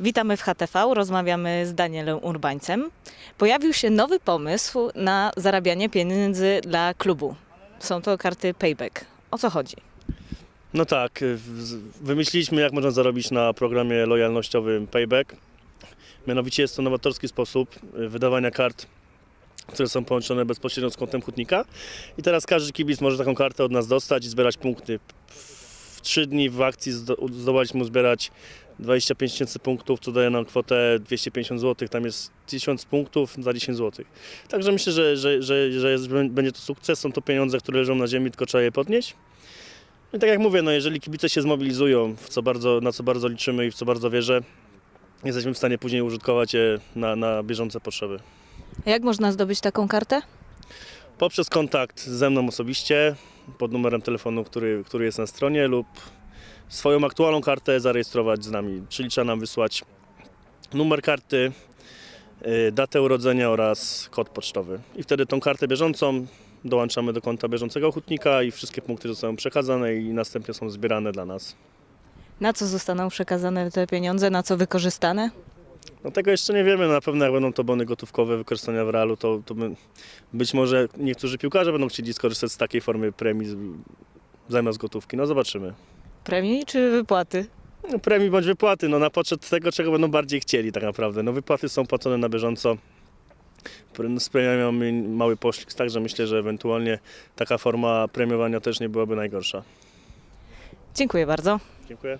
Witamy w HTV, rozmawiamy z Danielem Urbańcem. Pojawił się nowy pomysł na zarabianie pieniędzy dla klubu. Są to karty Payback. O co chodzi? No tak, y, wymyśliliśmy jak można zarobić na programie lojalnościowym Payback. Mianowicie jest to nowatorski sposób y, wydawania kart, które są połączone bezpośrednio z kontem hutnika. I teraz każdy kibic może taką kartę od nas dostać i zbierać punkty. W 3 dni w akcji zdo- zdołaliśmy zbierać 25 tysięcy punktów, co daje nam kwotę 250 zł. Tam jest 1000 punktów za 10 zł. Także myślę, że, że, że, że jest, będzie to sukces. Są to pieniądze, które leżą na ziemi, tylko trzeba je podnieść. No I tak jak mówię, no jeżeli kibice się zmobilizują, w co bardzo, na co bardzo liczymy i w co bardzo wierzę, jesteśmy w stanie później użytkować je na, na bieżące potrzeby. A Jak można zdobyć taką kartę? Poprzez kontakt ze mną osobiście, pod numerem telefonu, który, który jest na stronie, lub swoją aktualną kartę zarejestrować z nami. Czyli trzeba nam wysłać numer karty, y, datę urodzenia oraz kod pocztowy. I wtedy tą kartę bieżącą dołączamy do konta bieżącego hutnika i wszystkie punkty zostają przekazane i następnie są zbierane dla nas. Na co zostaną przekazane te pieniądze, na co wykorzystane? No tego jeszcze nie wiemy, na pewno jak będą to bony gotówkowe wykorzystania w realu, to, to być może niektórzy piłkarze będą chcieli skorzystać z takiej formy premii zamiast gotówki. No zobaczymy. Premii czy wypłaty? No, premii bądź wypłaty, no na poczet tego, czego będą bardziej chcieli tak naprawdę. No wypłaty są płacone na bieżąco. Z premiami mamy mały poślizg, także myślę, że ewentualnie taka forma premiowania też nie byłaby najgorsza. Dziękuję bardzo. Dziękuję.